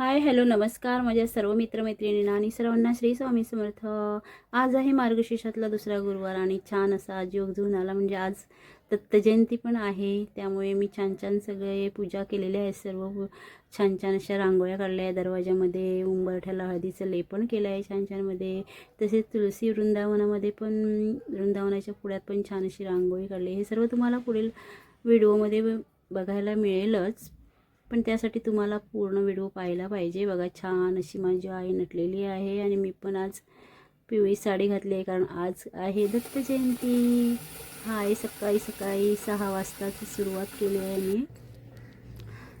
Hi hello नमस्कार. माझ्या सर्व मित्रमैत्रिणींना आणि सर्वांना श्री स्वामी समर्थ. आज आहे मार्गशीर्षातला दुसरा गुरुवार आणि छान असा आज योग घेऊन आला म्हणजे आज दत्तजयंती पण आहे. त्यामुळे मी छान छान सगळे पूजा केलेले आहे. सर्व छान छान अशा रांगोळ्या काढल्या आहे दरवाजामध्ये उंबरठ्याला हळदीचं लेपन केलं आहे छान छानमध्ये तसेच तुळशी वृंदावनामध्ये पण वृंदावनाच्या पुढ्यात पण छान अशी रांगोळी काढली. हे सर्व तुम्हाला पुढील व्हिडिओमध्ये बघायला मिळेलच. पण त्यासाठी तुम्हाला पूर्ण व्हिडिओ पाहायला पाहिजे. बघा छान अशी माझी आई नटलेली आहे आणि मी पण आज पिवळी साडी घातली आहे कारण आज आहे दत्त जयंती. हाय सकाळी सकाळी सहा वाजताची सुरुवात केली आहे मी.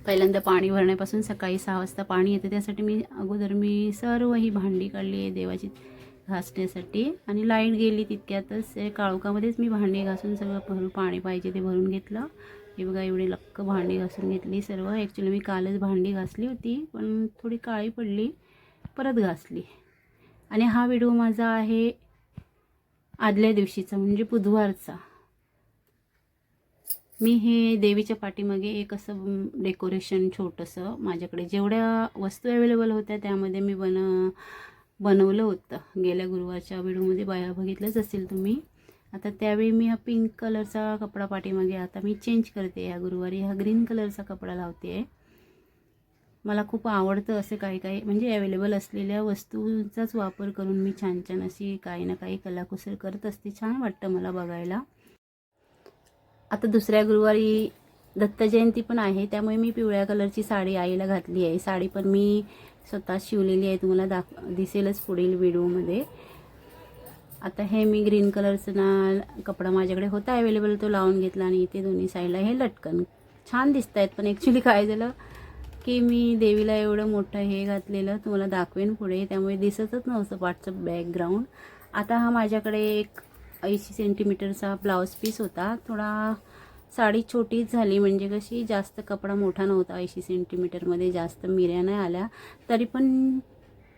पहिल्यांदा पाणी भरण्यापासून सकाळी सहा वाजता पाणी येतं. त्यासाठी मी अगोदर मी सर्व ही भांडी काढली आहे देवाची घासण्यासाठी. आणि लाइट गेली तितक्यातच काळोखामध्येच मी भांडी घासून सगळं भरून पाणी पाहिजे ते भरून घेतलं. हे बघा एवढी लक्क भांडी घासून घेतली सर्व. ॲक्च्युली मी कालच भांडी घासली होती पण थोडी काळी पडली परत घासली. आणि हा व्हिडिओ माझा आहे आदल्या दिवशीचा म्हणजे बुधवारचा. मी हे देवीच्या पाठीमागे एक असं डेकोरेशन छोटंसं माझ्याकडे जेवढ्या वस्तू अवेलेबल होत्या त्यामध्ये मी बन बनवलं होतं. गेल्या गुरुवारच्या व्हिडिओमध्ये बाया बघितलंच असेल तुम्ही. आता त्यावेळी मी हा पिंक कलरचा कपडा पाठीमागे आता मी चेंज करते ह्या गुरुवारी. हा ग्रीन कलरचा कपडा लावते. आहे मला खूप आवडतं असे काही काही म्हणजे अवेलेबल असलेल्या वस्तूंचाच वापर करून मी छान छान अशी काही ना काही कलाकुसर करत असते. छान वाटतं मला बघायला. आता दुसऱ्या गुरुवारी दत्त जयंती पण आहे त्यामुळे मी पिवळ्या कलरची साडी आईला घातली आहे. साडी पण मी स्वतः शिवलेली आहे तुम्हाला दाख दिसेलच पुढील व्हिडिओमध्ये आता हे मी ग्रीन कलरचं ना कपडा माझ्याकडे होता अवेलेबल तो लावून घेतला आणि इथे दोन्ही साईडला हे लटकन. छान दिसत आहेत पण ॲक्च्युली काय झालं की मी देवीला एवढं मोठं हे घातलेलं तुम्हाला दाखवेन पुढे. त्यामुळे दिसतच नव्हतं व्हॉट्सअप बॅकग्राऊंड आता हा माझ्याकडे एक ऐंशी सेंटीमीटरचा ब्लाऊज पीस होता. थोडा साडी छोटीच झाली म्हणजे कशी जास्त कपडा मोठा नव्हता. ऐंशी सेंटीमीटरमध्ये जास्त मिऱ्या नाही आल्या. तरी पण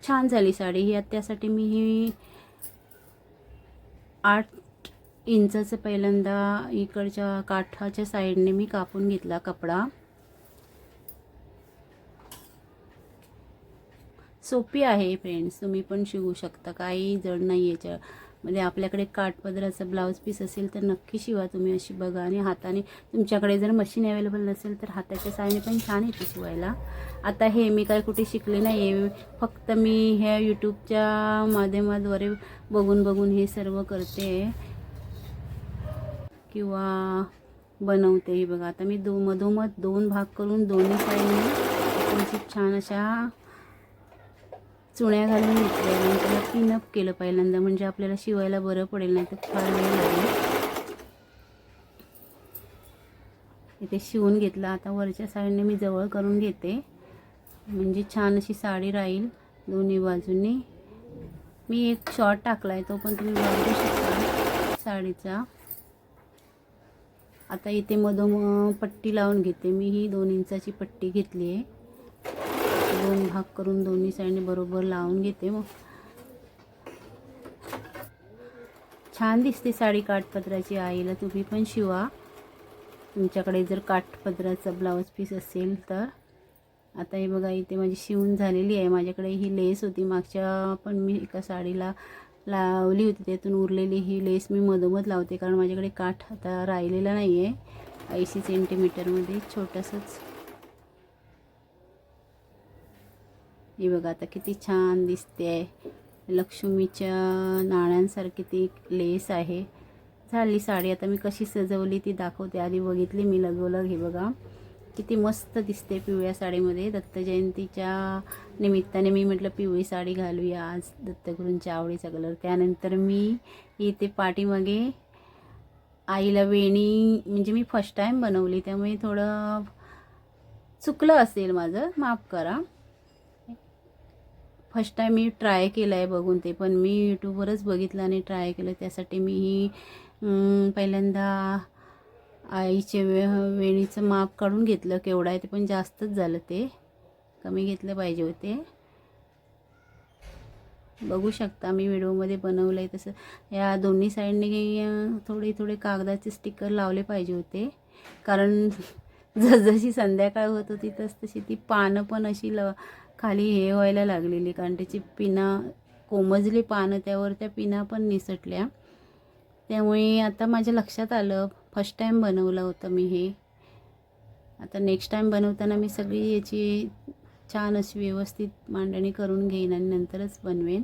छान झाली साडी. ही त्यासाठी मी ही आठ इंचाचं पहिल्यांदा इकडच्या काठाच्या साईडने मी कापून घेतला कपडा. सोपी आहे फ्रेंड्स तुम्ही पण शिवू शकता. काही जड नाही याच्या म्हणजे आपल्याकडे काठपदराचा ब्लाऊज पीस असेल तर नक्की शिवा तुम्ही अशी बघा. आणि हाताने तुमच्याकडे जर मशीन अवेलेबल नसेल तर हाताच्या साहाय्याने पण छान येते शिवायला. आता हे मी काय कुठे शिकले नाही आहे फक्त मी ह्या यूट्यूबच्या माध्यमाद्वारे बघून बघून हे सर्व करते. किंवा बनवते हे बघा. आता मी दो मधोमध दोन भाग करून दोन्ही साईडने छान अशा चुण्या घालून घेतल्या. आणि पिनअप केलं पहिल्यांदा. म्हणजे आपल्याला शिवायला बरं पडेल नाही तर फार वेळ लागेल. इथे शिवून घेतलं. आता वरच्या साईडने मी जवळ करून घेते. म्हणजे छान अशी साडी राहील दोन्ही बाजूंनी. मी एक शॉर्ट टाकला आहे तो पण तुम्ही बघू शकता साडीचा. आता इथे मधोम पट्टी लावून घेते मी. ही दोन इंचाची पट्टी घेतली आहे. भाग करून दोन्ही साईडने बरोबर लावून घेते मग. छान दिसते साडी काठपदराची आईला. तुम्ही पण शिवा. तुमच्याकडे जर काठपदराचा ब्लाऊज पीस असेल तर. आता हे बघा इथे माझी शिवून झालेली आहे. माझ्याकडे ही लेस होती. मागच्या पण मी एका साडीला लावली होती. त्यातून उरलेली ही लेस मी मधोमध लावते. कारण माझ्याकडे काठ आता राहिलेला नाही आहे ऐंशी सेंटीमीटरमध्ये छोटंसंच हे बघा आता किती छान दिसते. आहे लक्ष्मीच्या नाण्यांसारखी ती लेस आहे. झाली साडी आता मी कशी सजवली ती दाखवते. आधी बघितली मी लगवलं हे बघा. किती मस्त दिसते पिवळ्या साडीमध्ये. दत्त जयंतीच्या निमित्ताने मी म्हटलं पिवळी साडी घालूया. आज दत्तगुरूंच्या आवडीचा कलर. त्यानंतर मी इथे पाठीमागे आईला वेणी म्हणजे मी फर्स्ट टाईम बनवली. त्यामुळे थोडं चुकलं असेल माझं. माफ करा. फर्स्ट टाईम मी ट्राय केलं आहे बघून ते पण मी यूट्यूबवरच बघितलं आणि ट्राय केलं. त्यासाठी मी ही पहिल्यांदा आईचे वे वेणीचं माप काढून घेतलं केवढं आहे ते पण जास्तच झालं ते. कमी घेतलं पाहिजे होते. बघू शकता मी व्हिडिओमध्ये बनवलं आहे तसं. या दोन्ही साईडने थोडे थोडे कागदाचे स्टिकर लावले पाहिजे होते. कारण जसजशी संध्याकाळ होत होती तस तशी ती पानं पण अशी ल खाली हे व्हायला लागलेली कारण त्याची पिना कोमजली पानं त्यावर त्या पिना पण निसटल्या. त्यामुळे आता माझ्या लक्षात आलं फर्स्ट टाईम बनवलं होतं मी हे. आता नेक्स्ट टाईम बनवताना मी सगळी याची छान अशी व्यवस्थित मांडणी करून घेईन आणि नंतरच बनवेन.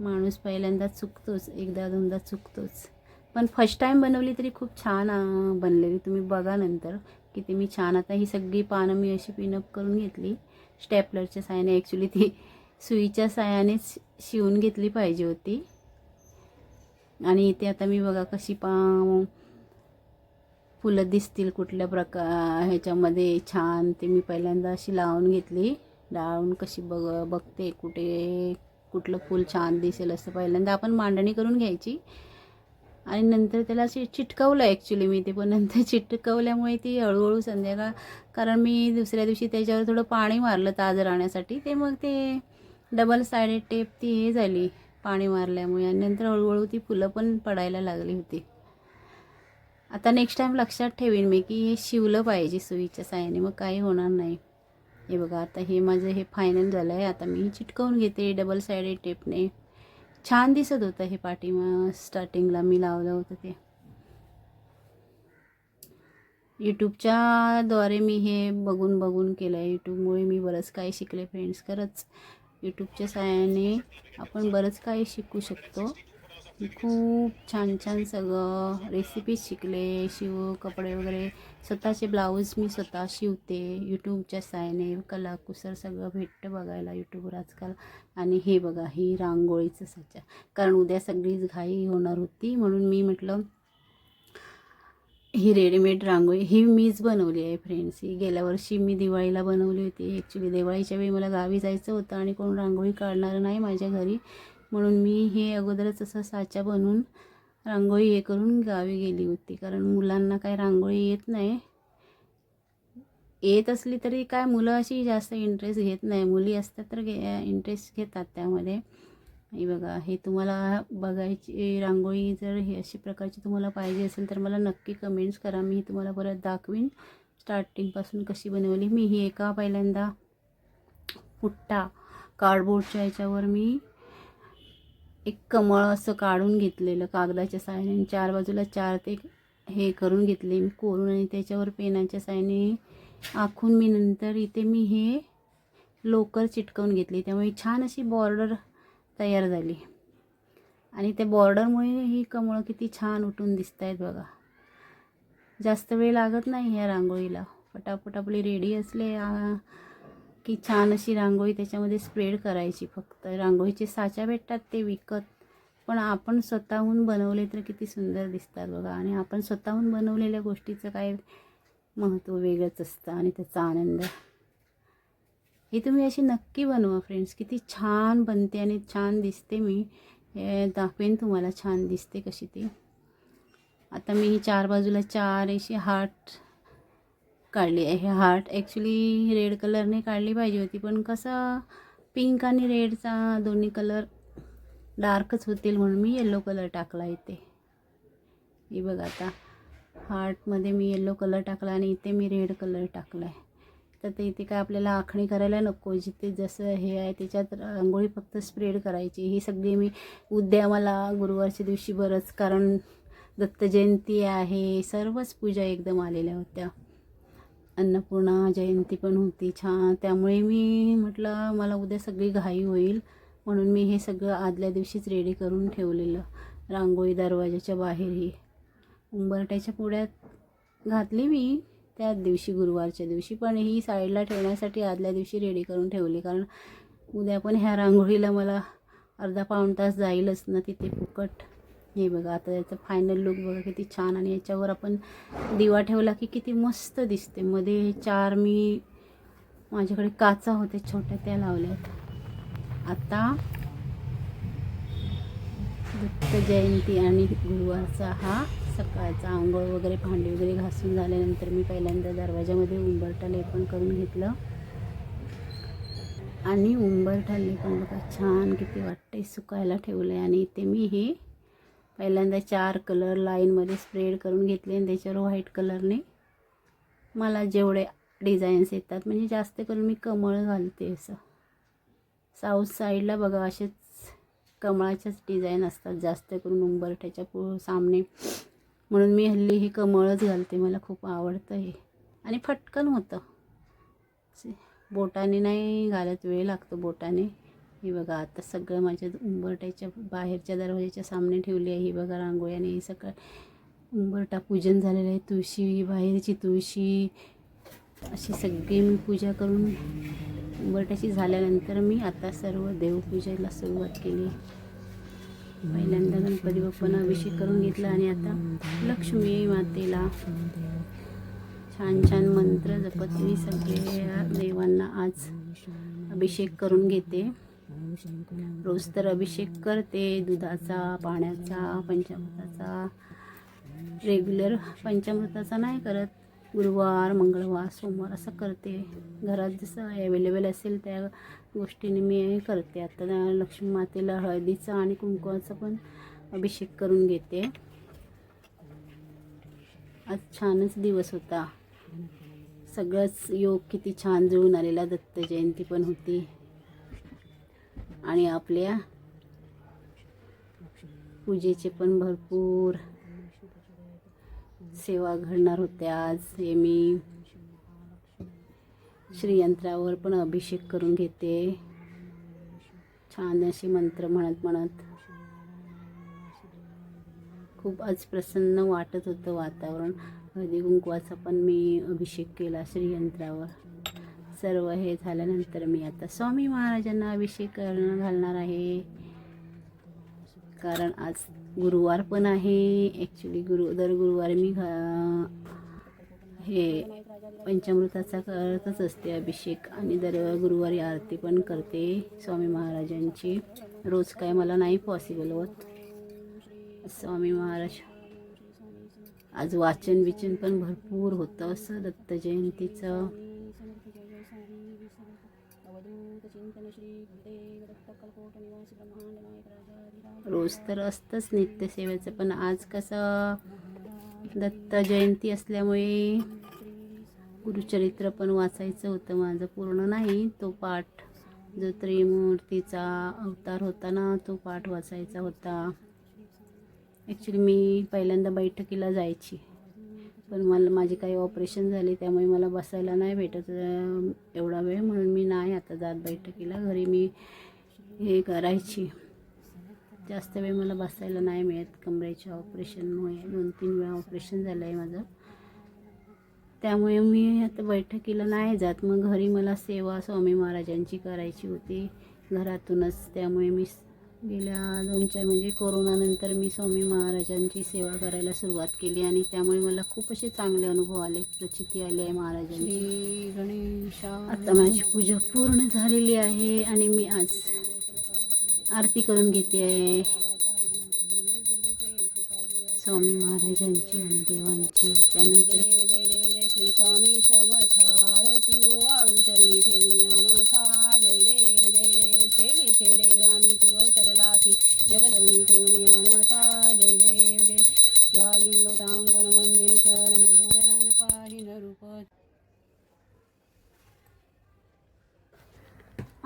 माणूस पहिल्यांदा चुकतोच एकदा दोनदा चुकतोच. पण फर्स्ट टाईम बनवली तरी खूप छान बनलेली. तुम्ही बघा नंतर किती मी छान. आता ही सगळी पानं मी अशी पिनअप करून घेतली. स्टॅपलरच्या साहाय्याने ॲक्च्युली ती सुईच्या साहाय्यानेच शिवून घेतली पाहिजे होती. आणि इथे आता मी बघा कशी पा फुलं दिसतील कुठल्या प्रकार ह्याच्यामध्ये. छान ते मी पहिल्यांदा अशी लावून घेतली. लावून कशी बघ बघते कुठे कुठलं फूल छान दिसेल असं पहिल्यांदा. आपण मांडणी करून घ्यायची. आणि नंतर त्याला अशी चिटकवलं ॲक्च्युली मी ते पण नंतर चिटकवल्यामुळे ती हळूहळू संध्याकाळ कारण मी दुसऱ्या दिवशी त्याच्यावर थोडं पाणी मारलं ताज राहण्यासाठी ते मग ते डबल सायडेड टेप ती हे झाली पाणी मारल्यामुळे आणि नंतर हळूहळू ती फुलं पण पडायला लागली होती. आता नेक्स्ट टाईम लक्षात ठेवीन मी की हे शिवलं पाहिजे सुईच्या साह्याने मग काही होणार नाही. हे बघा आता हे माझं हे फायनल झालं आहे आता मी चिटकवून घेते डबल सायडेड टेपने छान दिसत होतं हे पाठी स्टार्टिंगला मी लावलं होतं ते. यूट्यूबच्या द्वारे मी हे बघून बघून केलं आहे यूट्यूबमुळे मी बरंच काही शिकले फ्रेंड्स खरंच यूट्यूबच्या सहाय्याने आपण बरंच काही शिकू शकतो. खूप छान छान सगळं रेसिपीज शिकले शिव कपडे वगैरे स्वतःचे ब्लाऊज मी स्वतः शिवते यूट्यूबच्या सायने कलाकुसर सगळं भेटतं बघायला यूट्यूबवर आजकाल. आणि हे बघा ही रांगोळीचं सच्चा कारण उद्या सगळीच घाई होणार होती म्हणून मी म्हटलं ही रेडीमेड रांगोळी ही मीच बनवली आहे फ्रेंड्स ही गेल्या वर्षी मी दिवाळीला बनवली होती. ॲक्च्युली दिवाळीच्या वेळी मला गावी जायचं होतं आणि कोण रांगोळी काढणार नाही माझ्या घरी. म्हणून मी हे अगोदरच असं साचा बनवून रांगोळी हे करून गावी गेली होती. कारण मुलांना काही रांगोळी येत नाही. येत असली तरी काय मुलं अशी जास्त इंटरेस्ट घेत नाही. मुली असतात तर घे इंटरेस्ट घेतात त्यामध्ये. हे बघा हे तुम्हाला बघायची रांगोळी जर हे अशी प्रकारची तुम्हाला पाहिजे असेल तर मला नक्की कमेंट्स करा. मी तुम्हाला परत दाखवीन स्टार्टिंगपासून कशी बनवली. मी ही एका पहिल्यांदा पुट्टा कार्डबोर्डच्या याच्यावर मी एक कमळ असं काढून घेतलेलं कागदाच्या साहाय्याने चार बाजूला चार ते हे करून घेतले मी कोरून आणि त्याच्यावर पेनाच्या साहाय्याने आखून मी नंतर इथे मी हे लोकर चिटकवून घेतली. त्यामुळे छान अशी बॉर्डर तयार झाली. आणि त्या बॉर्डरमुळे ही कमळं किती छान उठून दिसत आहेत बघा. जास्त वेळ लागत नाही ह्या रांगोळीला. पटापट आपली रेडी असले आ, की छान अशी रांगोळी त्याच्यामध्ये स्प्रेड करायची फक्त. रांगोळीचे साच्या भेटतात ते विकत. पण आपण स्वतःहून बनवले तर किती सुंदर दिसतात बघा. आणि आपण स्वतःहून बनवलेल्या गोष्टीचं काय महत्त्व वेगळंच असतं आणि त्याचा आनंद. ही तुम्ही अशी नक्की बनवा फ्रेंड्स. किती छान बनते आणि छान दिसते मी. हे दाखवेन तुम्हाला छान दिसते कशी ती. आता मी ही चार बाजूला चार अशी हार्ट काढली आहे. हार्ट ॲक्च्युली रेड कलरने काढली पाहिजे होती पण कसं पिंक आणि रेडचा दोन्ही कलर डार्कच होतील म्हणून मी येलो कलर टाकला इथे. हे बघा आता हार्टमध्ये मी येलो कलर टाकला आणि इथे मी रेड कलर टाकला आहे तर ते इथे काय आपल्याला आखणी करायला नको जिथे जसं हे आहे त्याच्यात रांगोळी फक्त स्प्रेड करायची. ही सगळी मी उद्या मला गुरुवारच्या दिवशी बरंच कारण दत्त जयंती आहे सर्वच पूजा एकदम आलेल्या होत्या. अन्नपूर्णा जयंती पण होती छान. त्यामुळे मी म्हटलं मला उद्या सगळी घाई होईल. म्हणून मी हे सगळं आदल्या दिवशीच रेडी करून ठेवलेलं. रांगोळी दरवाजाच्या बाहेरही. उंबरट्याच्या पुढ्यात घातली मी त्याच दिवशी गुरुवारच्या दिवशी. पण ही साईडला ठेवण्यासाठी आदल्या दिवशी रेडी करून ठेवली. कारण उद्या पण ह्या रांगोळीला मला अर्धा पाऊण तास जाईलच ना तिथे फुकट. हे बघा आता याचं फायनल लुक बघा किती छान आणि याच्यावर आपण दिवा ठेवला की किती मस्त दिसते. मध्ये हे चार मी माझ्याकडे काचा होते छोट्या त्या लावल्यात. आता दत्त जयंती आणि गुरुवारचा हा सकाळचा आंघोळ वगैरे भांडी वगैरे घासून झाल्यानंतर मी पहिल्यांदा दरवाजामध्ये उंबरठा लेपण करून घेतलं. आणि उंबरठा लेपण बघा छान किती वाटते सुकायला ठेवलं आहे आणि इथे मी हे पहिल्यांदा चार कलर लाईनमध्ये स्प्रेड करून घेतले आणि त्याच्यावर व्हाईट कलरने मला जेवढे डिझाईन्स येतात म्हणजे जास्त करून मी कमळ घालते असं. साऊथ साईडला बघा असेच कमळाच्याच डिझाईन असतात जास्त करून उंबरठ्याच्या पु सामने. म्हणून मी हल्ली हे कमळच घालते मला खूप आवडतं हे. आणि फटकन होतं. बोटाने नाही घालत वेळ लागतो बोटाने. हे बघा आता सगळं माझ्या उंबरट्याच्या बाहेरच्या दरवाजाच्या सामने ठेवली आहे. ही बघा रांगोळी आणि सगळं. उंबरटा पूजन झालेलं आहे. तुळशी बाहेरची तुळशी. अशी सगळी मी पूजा करून उंबरट्याची झाल्यानंतर मी आता सर्व देवपूजेला सुरुवात केली. पहिल्यांदा गणपती बाप्पांना अभिषेक करून घेतला आणि आता लक्ष्मी मातेला छान छान मंत्र जपत मी सगळ्या देवांना आज अभिषेक करून घेते. रोज तर अभिषेक करते दुधाचा पाण्याचा पंचामृताचा. रेग्युलर पंचामृताचा नाही करत. गुरुवार मंगळवार सोमवार असं करते. घरात जसं अवेलेबल असेल त्या गोष्टीने मी करते. आता लक्ष्मी मातेला हळदीचा आणि कुंकवाचा पण अभिषेक करून घेते. आज छानच दिवस होता. सगळंच योग किती छान जुळून आलेला. दत्त जयंती पण होती. आणि आपल्या पूजेचे पण भरपूर सेवा घडणार होत्या. आज हे मी श्रीयंत्रावर पण अभिषेक करून घेते. छान असे मंत्र म्हणत म्हणत खूप आज प्रसन्न वाटत होतं वातावरण. हळदी कुंकवाचा पण मी अभिषेक केला श्रीयंत्रावर. सर्व हे झाल्यानंतर मी आता स्वामी महाराजांना अभिषेक करणं घालणार आहे. कारण आज गुरुवार पण आहे. ॲक्च्युली गुरु दर गुरुवारी मी घा हे पंचामृताचा करतच असते अभिषेक आणि दर गुरुवारी आरती पण करते स्वामी महाराजांची. रोज काय मला नाही पॉसिबल होत. स्वामी महाराज आज वाचन विचन पण भरपूर होतं असं दत्त जयंतीचं. रोज तर असतंच नित्यसेवेचं पण आज कसं दत्त जयंती असल्यामुळे गुरुचरित्र पण वाचायचं होतं. माझं पूर्ण नाही तो पाठ जो त्रिमूर्तीचा अवतार होता ना तो पाठ वाचायचा होता. ॲक्च्युली मी पहिल्यांदा बैठकीला जायची. पण मला माझे काही ऑपरेशन झाले त्यामुळे मला बसायला नाही भेटत एवढा वेळ म्हणून मी नाही आता जात बैठकीला. घरी मी हे करायची. जास्त वेळ मला बसायला नाही मिळत. कमरेच्या ऑपरेशनमुळे दोन तीन वेळा ऑपरेशन झालं आहे माझं. त्यामुळे मी आता बैठकीला नाही जात. मग घरी मला सेवा स्वामी महाराजांची करायची होती. घरातूनच. त्यामुळे मी गेल्या दोन चार म्हणजे कोरोनानंतर मी स्वामी महाराजांची सेवा करायला सुरुवात केली आणि त्यामुळे मला खूप असे चांगले अनुभव आले. प्रचिती आली आहे महाराजांची. गणेशा आता माझी पूजा पूर्ण झालेली आहे आणि मी आज आरती करून घेते. आहे स्वामी महाराजांची आणि देवांची. त्यानंतर जय श्री स्वामी समर्थ आरती ओ हो, आळू चरणी ठेवून माथा. जय देव जय देव खेडी खेडे ग्रामी तू अवतरलासी जगधरणी ठेवून माता जय देव जय झाली लोटांगण मंदिर चरण डोळ्यान पाहिन रूप.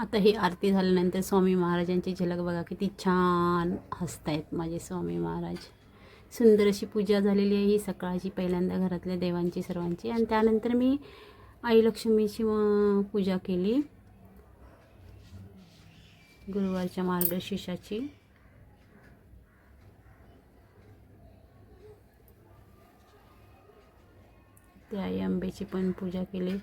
आता ही आरती झाल्यानंतर स्वामी महाराजांची झलक बघा किती छान हसतायत माझे स्वामी महाराज. सुंदर अशी पूजा झालेली आहे ही सकाळची पहिल्यांदा घरातल्या देवांची सर्वांची. आणि त्यानंतर मी आई लक्ष्मीची पूजा केली. गुरुवारच्या मार्गशीर्षाची. त्या आई आंबेची पण पूजा केली.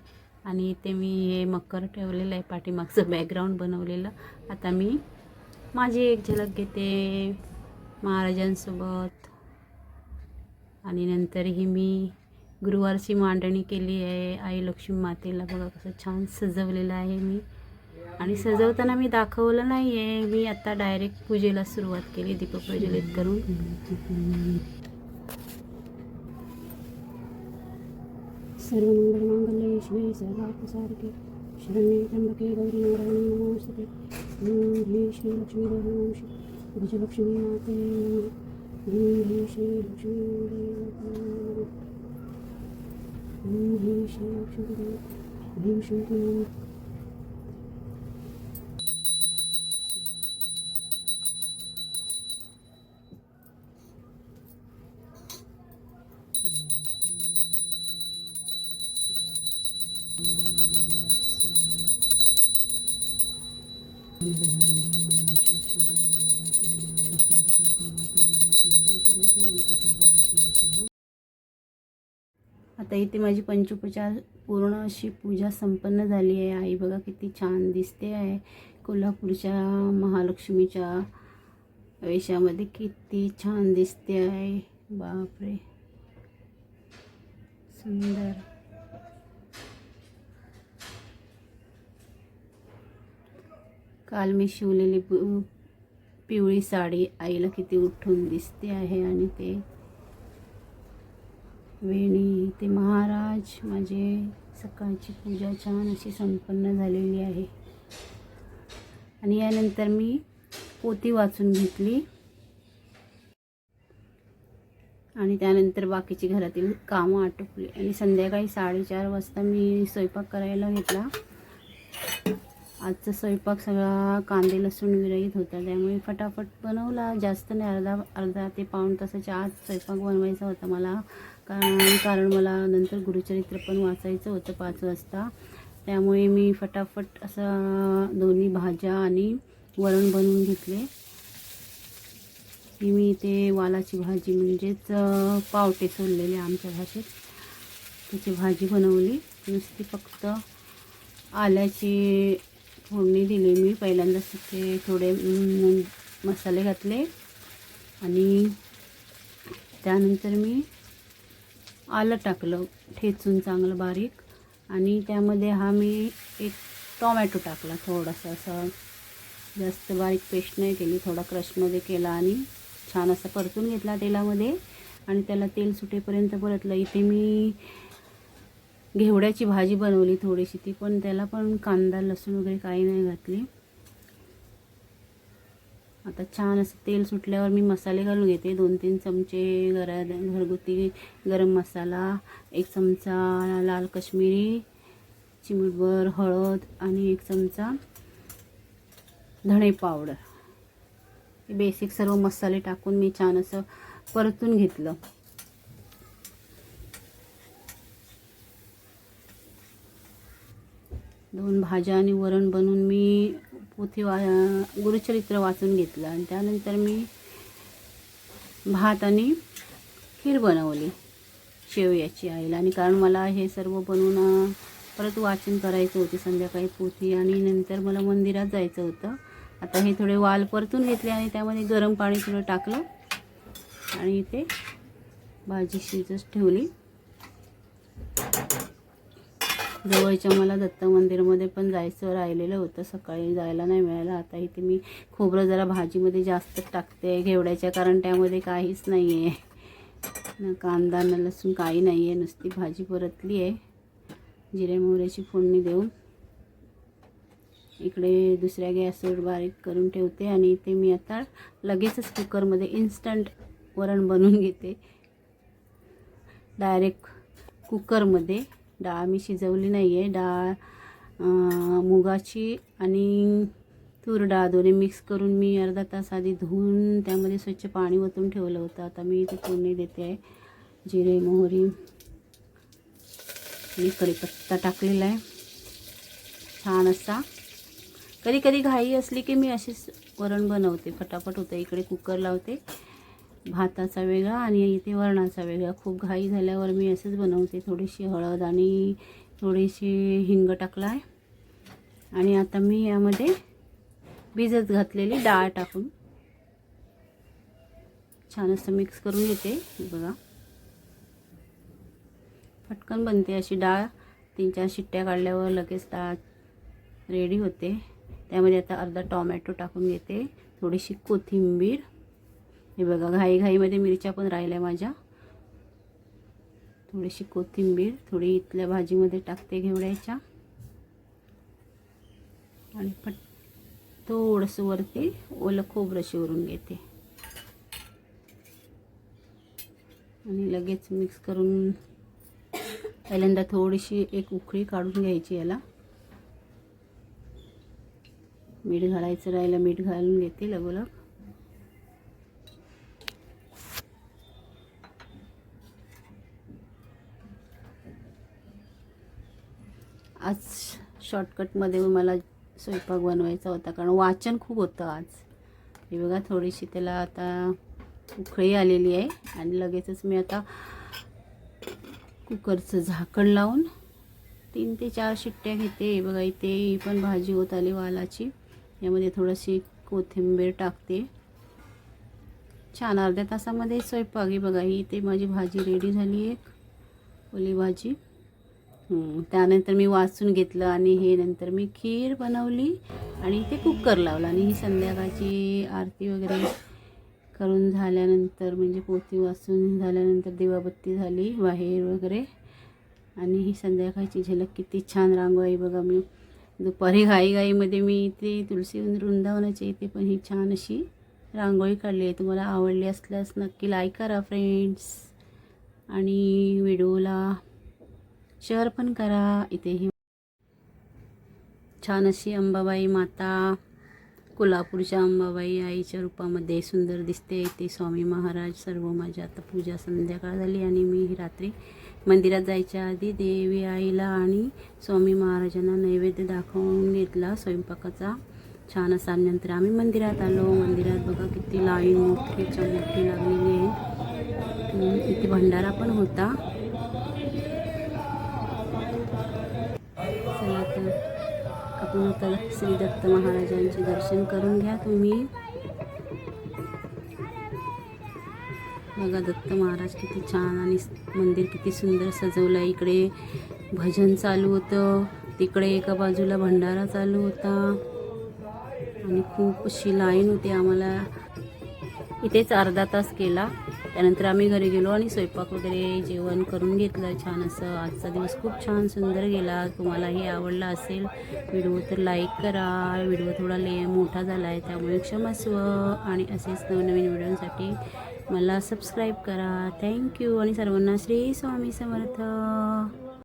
आणि इथे मी हे मकर ठेवलेलं आहे पाठीमागचं बॅकग्राऊंड बनवलेलं. आता मी माझी एक झलक घेते महाराजांसोबत. आणि नंतरही मी गुरुवारची मांडणी केली आहे आई लक्ष्मी मातेला. बघा कसं छान सजवलेलं आहे मी. आणि सजवताना मी दाखवलं नाही आहे मी आता डायरेक्ट पूजेला सुरुवात केली दीपक प्रज्वलित करून. सर्वमंगलमांगल्ये शिवे सर्वार्थसारके शरण्ये त्र्यंबके गौरी नारायणी नमोस्तुते ह्रीं श्री लक्ष्मीदेवी नमः श्री गजलक्ष्मी माते नमः ओम ह्रीं ह्रीं आता इथे माझी पंचोपचार पूर्ण अशी पूजा संपन्न झाली आहे. आई बघा किती छान दिसते आहे. कोल्हापूरच्या महालक्ष्मीच्या वेशामध्ये किती छान दिसते आहे. बापरे. सुंदर. काल मी शिवलेली पिवळी साडी आईला किती उठून दिसते आहे आणि ते वेणी ते महाराज माझे सकाळची पूजा छान अशी संपन्न झालेली आहे. आणि यानंतर मी पोती वाचून घेतली. आणि त्यानंतर बाकीची घरातील कामं आटोपली. आणि संध्याकाळी साडेचार वाजता मी स्वयंपाक करायला घेतला. आजचा स्वयंपाक सगळा कांदे लसूण विरहित होता. त्यामुळे फटाफट बनवला. जास्त नाही अर्धा अर्धा ते पाऊण तासाच्या आत स्वयंपाक बनवायचा होता मला. कारण कारण मला नंतर गुरुचरित्र पण वाचायचं होतं पाच वाजता. त्यामुळे मी फटाफट असं दोन्ही भाज्या आणि वरण बनवून घेतले. की मी ते वालाची भाजी म्हणजेच पावटे सोडलेले आमच्या भाषेत त्याची भाजी बनवली. नुसती फक्त आल्याची फोडणी दिली मी. पहिल्यांदाच ते थोडे मसाले घातले आणि त्यानंतर मी आलं टाकलं ठेचून चांगलं बारीक. आणि त्यामध्ये हा मी एक टॉमॅटो टाकला थोडासा असा. जास्त बारीक पेस्ट नाही केली थोडा क्रशमध्ये केला आणि छान असा परतून घेतला तेलामध्ये. आणि त्याला तेल सुटेपर्यंत परतलं. इथे मी घेवड्याची भाजी बनवली थोडीशी ती पण त्याला पण कांदा लसूण वगैरे काही नाही घातली. आता छान असं तेल सुटल्यावर मी मसाले घालून घेते. दोन तीन चमचे घरा घरगुती गरम मसाला एक चमचा लाल कश्मीरी चिमूटभर हळद आणि एक चमचा धणे पावडर. हे बेसिक सर्व मसाले टाकून मी छान असं परतून घेतलं. दोन भाज्या आणि वरण बनवून मी पोथी वा गुरुचरित्र वाचून घेतलं. आणि त्यानंतर मी भात आणि खीर बनवली शेवयाची आईला. आणि कारण मला हे सर्व बनवून परत वाचन करायचं होते संध्याकाळी पोथी. आणि नंतर मला मंदिरात जायचं होतं. आता हे थोडे वाल परतून घेतले आणि त्यामध्ये गरम पाणी थोडं टाकलं. आणि इथे भाजी शिजत ठेवली. जवळच्या मला दत्त मंदिरमध्ये पण जायचं राहिलेलं होतं. सकाळी जायला नाही मिळालं. आता इथे मी खोबरं जरा भाजीमध्ये जास्त टाकते. घेवड्याच्या कारण त्यामध्ये काहीच नाही आहे ना कांदा न लसूण काही नाही आहे नुसती भाजी परतली आहे जिरे मोहऱ्याची फोडणी देऊन इकडे दुसऱ्या गॅसवर बारीक करून ठेवते आणि ते मी आता लगेचच कुकरमध्ये इन्स्टंट वरण बनवून घेते. डायरेक्ट कुकरमध्ये डाळ मी शिजवली नाही आहे डाळ मुगाची आणि तूर डाळ दोन्ही मिक्स करून मी अर्धा तास आधी धुवून त्यामध्ये स्वच्छ पाणी ओतून ठेवलं होतं. आता मी इथे फोडणी देते आहे. जिरे मोहरी मी कढीपत्ता टाकलेला आहे. छान असा. कधी कधी घाई असली की मी अशीच वरण बनवते. फटाफट होतं. इकडे कुकर लावते. भाताचा वेगळा आणि इथे वरणाचा वेगळा. खूप घाई झाल्यावर मी असंच बनवते. थोडीशी हळद आणि थोडीशी हिंग टाकला आहे आणि आता मी यामध्ये भिजत घातलेली डाळ टाकून छान असं मिक्स करून घेते. बघा. पटकन बनते अशी डाळ. तीन चार शिट्ट्या काढल्यावर लगेच डाळ रेडी होते. त्यामध्ये आता अर्धा टॉमॅटो टाकून घेते. थोडीशी कोथिंबीर. हे बघा घाईघाईमध्ये मिरच्या पण राहिल्या माझ्या. थोडीशी कोथिंबीर थोडी इथल्या भाजीमध्ये टाकते घेवड्याच्या. आणि पट थोडंसं वरती ओलं खोबरं शिवरून घेते. आणि लगेच मिक्स करून पहिल्यांदा थोडीशी एक उकळी काढून घ्यायची याला. मीठ घालायचं राहिलं मीठ घालून घेते लगोलग आज शॉर्टकटमध्ये मला स्वयंपाक बनवायचा होता. कारण वाचन खूप होतं आज. हे बघा थोडीशी त्याला आता उकळी आलेली आहे. आणि लगेचच मी आता कुकरचं झाकण लावून तीन ते चार शिट्ट्या घेते. बघा इथे ही पण भाजी होत आली वालाची. यामध्ये थोडीशी कोथिंबीर टाकते. छान अर्ध्या तासामध्ये स्वयंपाक. आहे बघा ही इथे माझी भाजी रेडी झाली एक. ओली भाजी. हो, त्यानंतर मी वाचून घेतलं आणि हे नंतर मी खीर बनवली आणि ते कुकर लावलं. आणि ही संध्याकाळची आरती वगैरे करून झाल्यानंतर म्हणजे पोती वाचून झाल्यानंतर दिवाबत्ती झाली बाहेर वगैरे. आणि ही संध्याकाळची झलक किती छान रांगोळी बघा. मी दुपारी घाईघाईमध्ये मी इथे तुलसी वृंदावनाच्या इथे पण ही छान अशी रांगोळी काढली आहे. तुम्हाला आवडली असल्यास नक्की लाईक करा फ्रेंड्स आणि व्हिडिओला शेअर पण करा इथे ही छान अशी अंबाबाई माता कोल्हापूरच्या अंबाबाई आईच्या रूपामध्ये सुंदर दिसते. इथे स्वामी महाराज सर्व माझ्या आता पूजा संध्याकाळ झाली आणि मी ही रात्री मंदिरात जायच्या आधी देवी आईला आणि स्वामी महाराजांना नैवेद्य दाखवून घेतला स्वयंपाकाचा. छान असा नंतर आम्ही मंदिरात आलो. मंदिरात बघा किती लाईन मोठी मोठी लागलेली आहे. इथे भंडारा पण होता. आपण आता श्री दत्त महाराजांचे दर्शन करून घ्या तुम्ही. बघा दत्त महाराज किती छान आणि मंदिर किती सुंदर सजवलं. आहे इकडे भजन चालू होतं. तिकडे एका बाजूला भंडारा चालू होता. आणि खूप अशी लाईन होती आम्हाला. इथेच अर्धा तास केला. त्यानंतर आम्ही घरी गेलो आणि स्वयंपाक वगैरे जेवण करून घेतलं छान असं. आजचा दिवस खूप छान सुंदर गेला. तुम्हालाही आवडला असेल व्हिडिओ तर लाईक करा. व्हिडिओ थोडा ले मोठा झाला आहे त्यामुळे क्षमस्व आणि असेच नवनवीन व्हिडिओसाठी मला सबस्क्राईब करा. थँक्यू आणि सर्वांना श्री स्वामी समर्थ.